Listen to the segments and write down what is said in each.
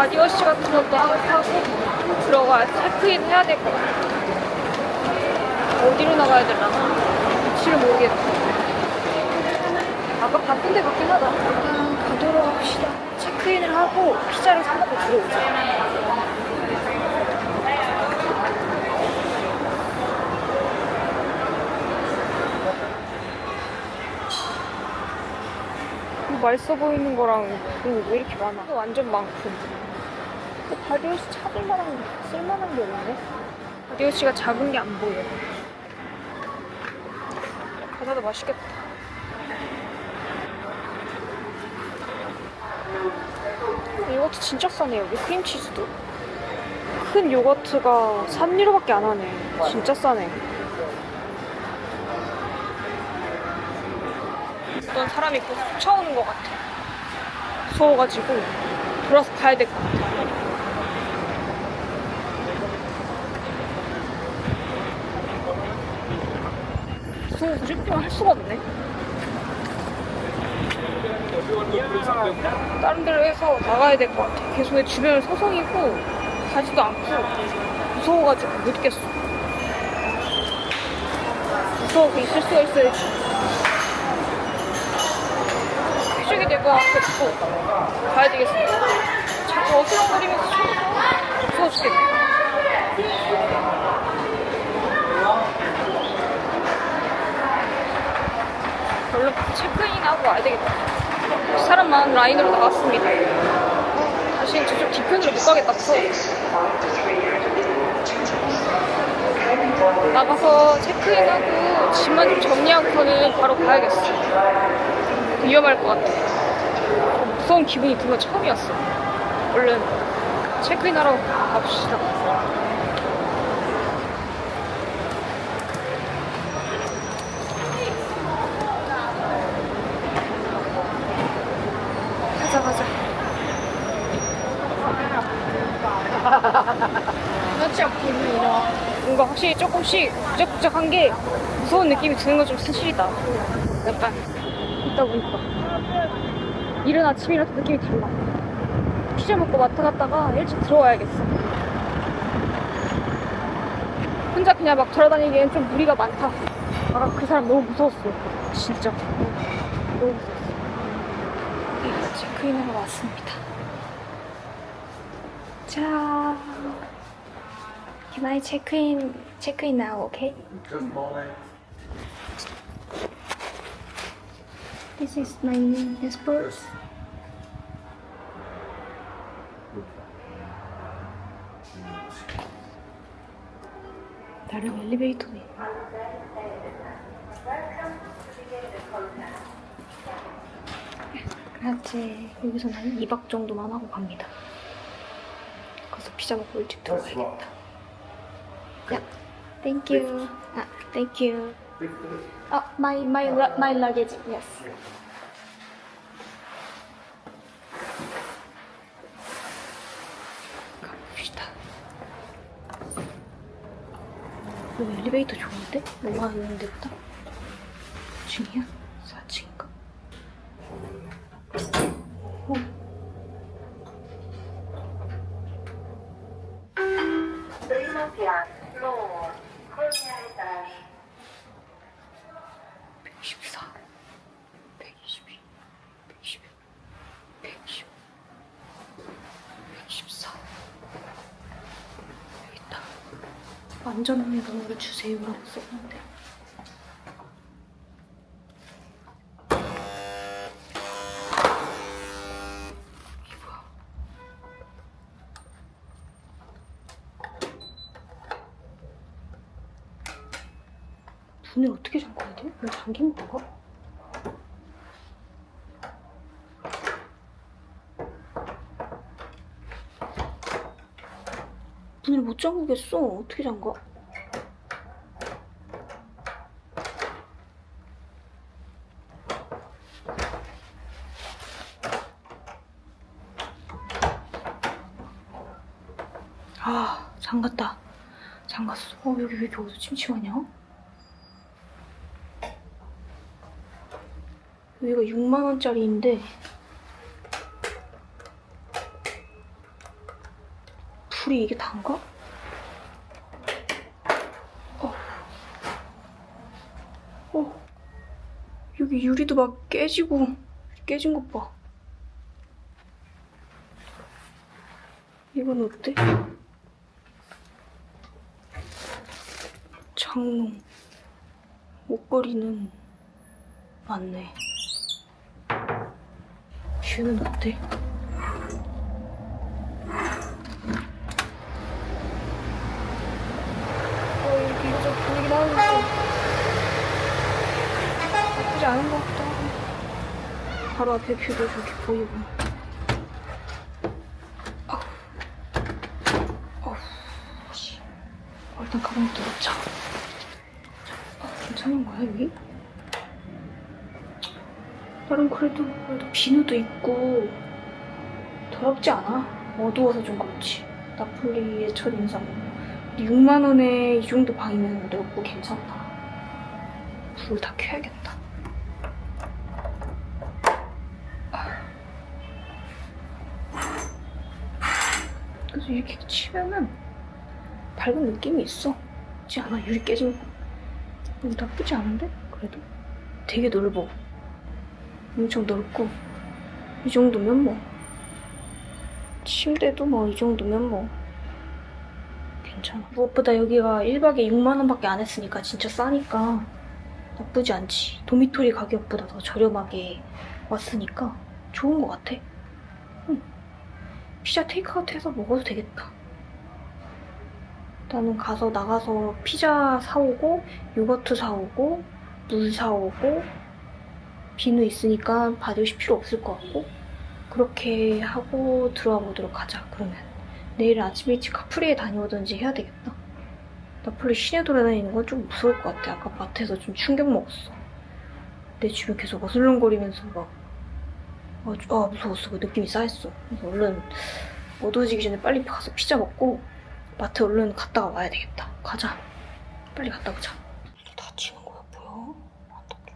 바디워시 같은 것도 하고 들어가 체크인 해야 될 것 같아. 어디로 나가야 되려나? 위치를 모르겠네. 아까 바쁜 데 같긴 하다. 일단 가도록 합시다. 체크인을 하고 피자를 사 먹고 들어오자. 맛있어 보이는 거랑 왜 이렇게 많아? 완전 많고. 바디오시 찾을 만한 게, 쓸 만한 게 없네? 바디오시가 작은 게 안 보여. 과자도 맛있겠다. 요거트 진짜 싸네, 여기 크림치즈도. 큰 요거트가 3유로밖에 안 하네. 진짜 싸네. 어떤 사람이 곧 쫓아오는 것 같아. 무서워가지고 돌아서 가야 될 것 같아. 무서워서 쇼핑을 할 수가 없네. 다른 데로 해서 나가야 될 것 같아. 계속 내 주변을 서성이고 가지도 않고 무서워가지고 못 있겠어. 무서워서 있을 수가 있어야지. 표적이 될것 같고 가야 되겠어. 자꾸 어슬렁거리면서 무서워 죽겠네. 얼른 체크인하고 와야 되겠다. 사람 많은 라인으로 나왔습니다. 다시 저쪽 뒤편으로 못 가겠다. 무서워. 나가서 체크인하고 짐만 좀 정리하고서는 바로 가야겠어. 위험할 것 같아. 좀 무서운 기분이 든건 처음이었어. 얼른 체크인하러 갑시다. 가자 가자. 뭔가 확실히 조금씩 부적부적한 게 무서운 느낌이 드는 건 좀 사실이다. 약간 있다 보니까 이른 아침이라서 느낌이 달라. 피자 먹고 마트 갔다가 일찍 들어와야겠어. 혼자 그냥 막 돌아다니기엔 좀 무리가 많다. 아까 그 사람 너무 무서웠어. 진짜. 너무 무서웠어. 네, 체크인하러 왔습니다. 자, can I check in? Check in now, okay? This is my passport. 나름 엘리베이터네. 그렇지. 여기서는 한 2박 정도만 하고 갑니다. 가서 피자 먹고 일찍 들어가야겠다. 야, thank you. 아, thank you. 어, my my lu- my luggage. Yes. 가봅시다. 여기 엘리베이터 좋은데? 뭐가 있는 데보다? 5층이야? 4층인가? 어. Primo piano, colonialità. 114, 122, 121, 120, 114. 여기 있다. 안전운전으로 주세요라고 썼는데. 이게 뭐야? 문을 어떻게 잠궈야 돼? 문 잠긴 건가? 문을 못 잠그겠어. 어떻게 잠가? 아, 잠갔다. 잠갔어. 어, 여기 왜 이렇게 어두침침하냐? 여기가 6만 원짜리인데 불이 이게 단가? 어. 어. 여기 유리도 막 깨지고 깨진 것 봐. 이건 어때? 장롱. 목걸이는 맞네. 뷰는 어때? 어, 여기 좀 분위기 나는데 나쁘지 않은 것 같다. 바로 앞에 뷰도 저렇게 보이고. 아우. 어우, 씨. 어, 일단 가방부터 넣자. 아, 괜찮은 거야, 여기? 나름 그래도, 그래도 비누도 있고, 더럽지 않아. 어두워서 좀 그렇지. 나폴리의 첫 인상. 6만원에 이 정도 방이면 넓고 괜찮다. 불을 다 켜야겠다. 그래서 이렇게 치면은 밝은 느낌이 있어. 그렇지 않아? 유리 깨진 거. 여기 나쁘지 않은데? 그래도 되게 넓어. 엄청 넓고 이 정도면 뭐 침대도 뭐 이 정도면 뭐 괜찮아. 무엇보다 여기가 1박에 6만 원 밖에 안 했으니까 진짜 싸니까 나쁘지 않지. 도미토리 가격보다 더 저렴하게 왔으니까 좋은 것 같아. 응. 피자 테이크아웃 해서 먹어도 되겠다. 나는 가서 나가서 피자 사오고 요거트 사오고 물 사오고 비누 있으니까 받으실 필요 없을 것 같고. 그렇게 하고 들어와 보도록 하자 그러면. 내일 아침 일찍 카프리에 다녀오든지 해야 되겠다. 나폴리 시내 돌아다니는 건 좀 무서울 것 같아. 아까 밭에서 좀 충격 먹었어. 내 주변 계속 어슬렁거리면서 막 아, 주- 아 무서웠어. 그 느낌이 쌓였어. 그래서 얼른 어두워지기 전에 빨리 가서 피자 먹고 마트 얼른 갔다가 와야 되겠다. 가자. 빨리 갔다 오자 다치는 거야 뭐야 안 다쳐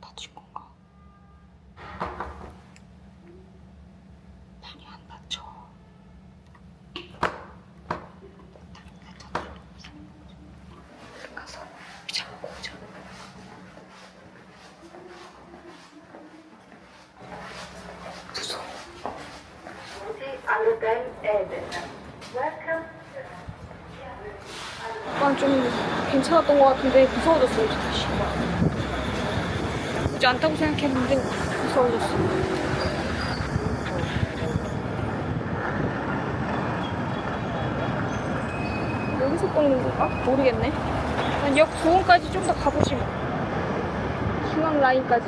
다친 건가? 많이 안 다쳐. 얼른 가서 피자 먹고 오자. 무서워. Aludel Eden. Welcome. 약간 좀 괜찮았던 것 같은데 무서워졌어 이제 다시. 나쁘지 않다고 생각했는데 무서워졌어. 여기서 꺾는 건가? 모르겠네. 난역 부원까지 좀 더 가보지 뭐. 중앙 라인까지.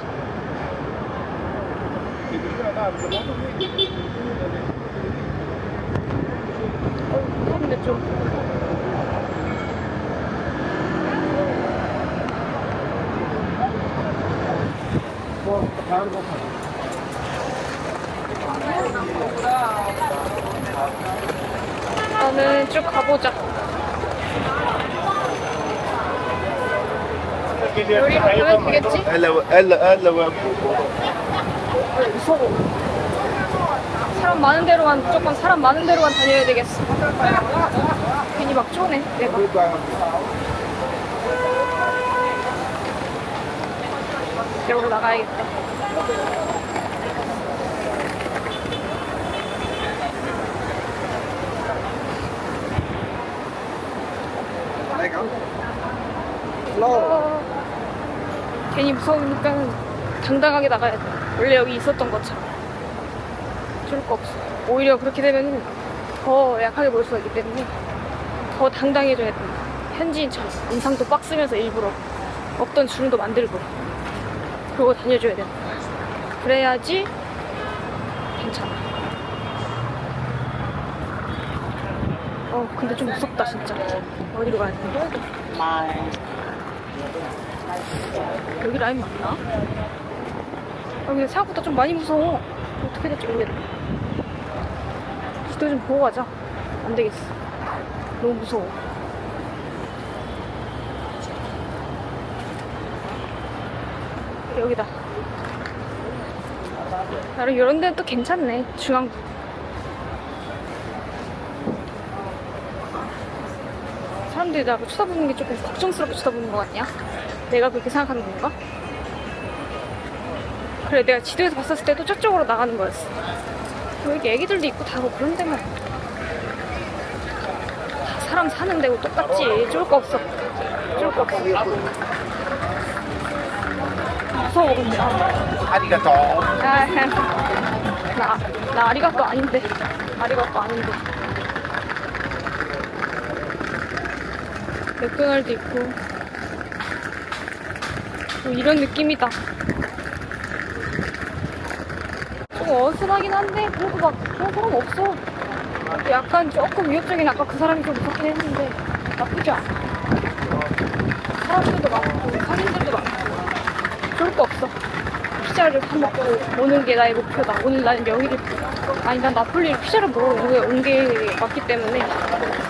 어, 무섭네 좀. 나는 쭉 가보자. 우리 가면 되겠지? 무서워. 사람 많은 데로만 무조건 사람 많은 데로만 다녀야 되겠어. 괜히 막 쪼네 내가. 이러고 나가야겠다. 어, 괜히 무서우니까 당당하게 나가야 돼. 원래 여기 있었던 것처럼. 어쩔 거 없어. 오히려 그렇게 되면 더 약하게 보일 수가 있기 때문에 더 당당해져야 돼. 현지인처럼 인상도 빡 쓰면서 일부러 없던 주름도 만들고 그러고 다녀줘야 돼. 그래야지 괜찮아. 어, 근데 좀 무섭다, 진짜. 어디로 가야 돼? 여기 라인 맞나? 아, 근데 생각보다 좀 많이 무서워. 어떻게 될지 모르겠네. 지도 좀 보고 가자. 안 되겠어. 너무 무서워. 여기다. 나름 이런 데는 또 괜찮네. 중앙. 사람들이 나를 쳐다보는 게 조금 걱정스럽게 쳐다보는 것 같냐? 내가 그렇게 생각하는 건가? 그래, 내가 지도에서 봤었을 때도 저쪽으로 나가는 거였어. 여기 애기들도 있고 다고 그런 데만. 다 사람 사는 데고 똑같지. 쫄 거 없어. 쫄 거 없어. 무서워, 근데. 아. 아리가또. 아, 나, 나 아리가또 아닌데. 아리가또 아닌데. 맥도날드 있고. 뭐 이런 느낌이다. 좀 어수하긴 한데, 그래도 막 그런 사람 없어. 약간 조금 위협적인 아까 그 사람이 좀 무섭긴 했는데, 나쁘지 않아. 사람들도 많고, 상인들 좋을 거 없어. 피자를 사 먹고 오는 게 나의 목표다. 오늘 나는 명의를 아니 난 나폴리를 피자를 먹으러 온 게 맞기 때문에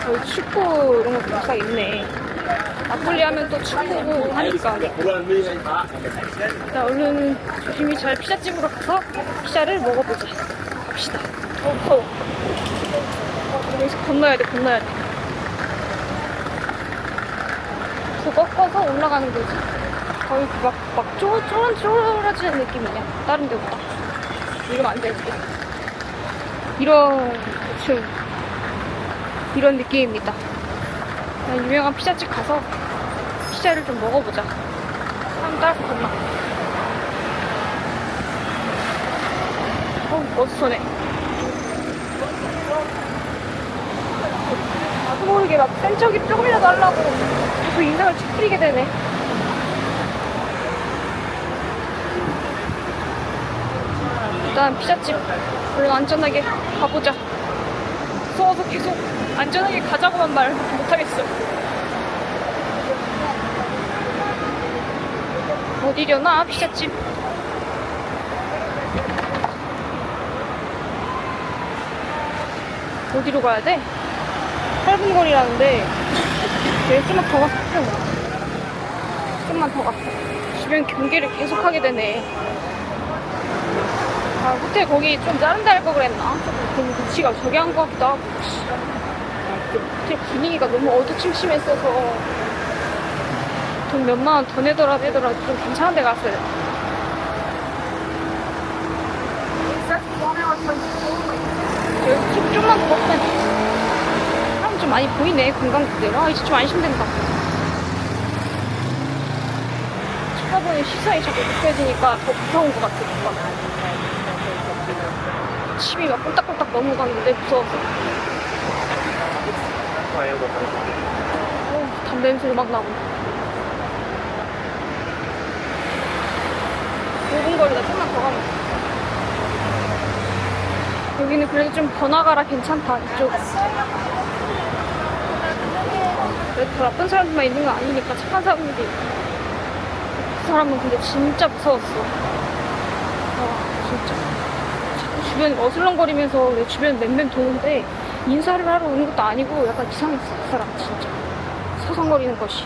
거기 축구 이런 것도 싹 있네. 나폴리 하면 또 축구고 하니까 나 얼른 조심히 잘 피자집으로 가서 피자를 먹어보자. 갑시다. 어 무서워. 여기서 건너야 돼 건너야 돼. 그거 꺾어서 올라가는 거지. 거의 막, 막 쪼, 쪼, 쪼라지는 느낌이냐. 다른 데보다. 이러면 안 되지. 이런, 대충, 이런 느낌입니다. 유명한 피자집 가서 피자를 좀 먹어보자. 사람 따라서 건너. 어우, 어수선해. 나도 모르게 막 센 척이 조금이라도 하려고 계속 인상을 찌푸리게 되네. 일단 피자집 얼른 안전하게 가보자. 무서워서 계속 안전하게 가자고만 말 못하겠어. 어디려나 피자집? 어디로 가야 돼? 8분 거리라는데 내일 좀만 더 가서 좀만 더 가서 주변 경계를 계속 하게 되네. 아, 호텔 거기 좀 다른 데 할 거 그랬나? 그 위치가 저기 한 거 같기도 하고. 씨. 그 호텔 분위기가 너무 어두침침했어서 돈 몇만 원 더 내더라 내더라 좀 괜찮은 데 갔어요. 여기 좀, 좀만 더 걷면 사람 좀 많이 보이네 관광객들. 아 이제 좀 안심된다. 쳐다보는 시선이 자꾸 느껴지니까 더 무서운 것 같아. 뭔가. 침이 막 꿀딱꿀딱 넘어가는데 무서워서. 어, 담배 냄새도 막 나고. 5분 거리다 좀만 더 가면. 돼. 여기는 그래도 좀 번화가라 괜찮다, 이쪽. 그래도 다 나쁜 사람들만 있는 거 아니니까 착한 사람들이. 그 사람은 근데 진짜 무서웠어. 아, 진짜. 주변 어슬렁거리면서 내 주변 맴맴 도는데 인사를 하러 오는 것도 아니고 약간 이상했어, 그 사람 진짜. 서성거리는 것이.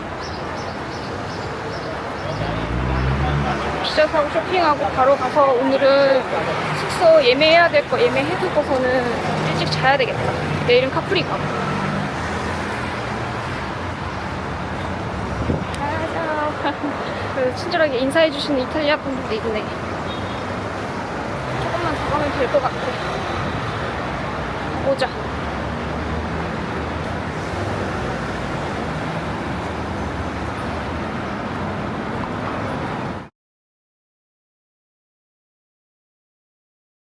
피자 사고 쇼핑하고 바로 가서 오늘은 숙소 예매해야 될 거 예매해두고서는 일찍 자야 되겠다. 내일은 카프리가. 가자. 그래서 친절하게 인사해주시는 이탈리아 분들도 있네. 될 것 같아. 보자.